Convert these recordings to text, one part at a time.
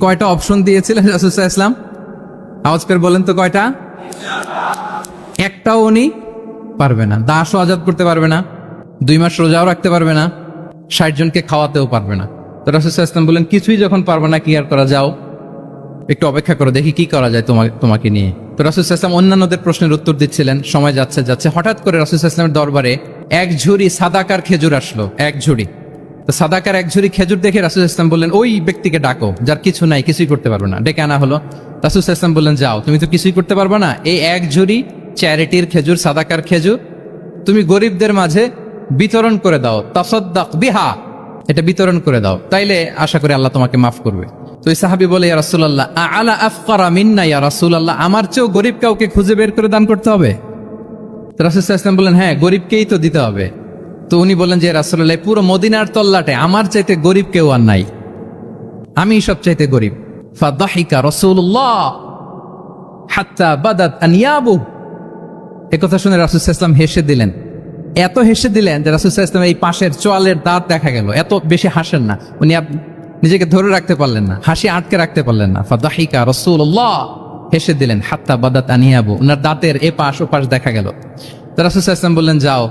কয়টা অপশন দিয়েছিলেন রাসুসাহ ইসলাম আওয়াজ করে বলেন তো কয়টা? একটাও উনি পারবে না। দাসও আজাদ করতে পারবে না। দুই মাস রোজাও রাখতে পারবে না। ষাট জনকে খাওয়াতেও পারবে না। তো রাসুসাহ ইসলাম বললেন, কিছুই যখন পারবে না, কি আর করা যাও? একটু অপেক্ষা করো, দেখি কি করা যায় তোমাকে তোমাকে নিয়ে। তো রাসুল ইসলাম অন্যান্যদের প্রশ্নের উত্তর দিচ্ছিলেন। সময় যাচ্ছে যাচ্ছে। হঠাৎ করে রাসুল ইসলামের দরবারে এক ঝুড়ি সাদাকার খেজুর আসলো। এক ঝুড়ি। সাদাকার এক ঝুড়ি খেজুর দেখে রাসুল ইসলাম বললেন, ওই ব্যক্তিকে ডাকো, যার কিছু নাই, কিছুই করতে পারবে না। ডেকে আনা হলো। রাসুল ইসলাম বললেন, যাও, তুমি তো কিছুই করতে পারবে না। এই এক ঝুড়ি চ্যারিটির খেজুর, সাদাকার খেজুর, তুমি গরিবদের মাঝে বিতরণ করে দাও। তাসদ্দাক বিহা, এটা বিতরণ করে দাও। তাইলে আশা করি আল্লাহ তোমাকে মাফ করবে। তো এই সাহাবি বলে, ইয়া রাসূলুল্লাহ আলা আফকারা মিন্না ইয়া রাসূলুল্লাহ, আমার চেয়েও গরিব কাউকে খুঁজে বের করে দান করতে হবে? রাসূল ওয়াসাল্লাম বললেন হ্যাঁ গরিবকেই তো দিতে হবে। তো উনি বললেন যে, রাসূলুল্লাহ, এই পুরো মদিনার তল্লাটে আমার চাইতে গরিব কেউ আর নাই। আমি সব চাইতে গরিব। ফাদাহিকা রাসূলুল্লাহ হাত্তা বাদাত আনিয়াবু। একথা শুনে রাসুল ইসলাম হেসে দিলেন। এত হেসে দিলেন যে, রাসুল ইসলাম এই পাশের চোয়ালের দাঁত দেখা গেল। এত বেশি হাসেন না। উনি নিজেকে ধরে রাখতে পারলেন না। হাসি আটকে রাখতে পারলেন না। ফাদাহিকা রসুল্লাহ হেসে দিলেন, হাত্তা বাদাত আনিয়াবু। উনার দাঁতের এ পাশ ও পাশ দেখা গেল। তো রাসুল বললেন, যাও।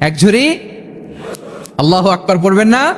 এক ঝুড়ি। আল্লাহ আকবার পড়বেন না।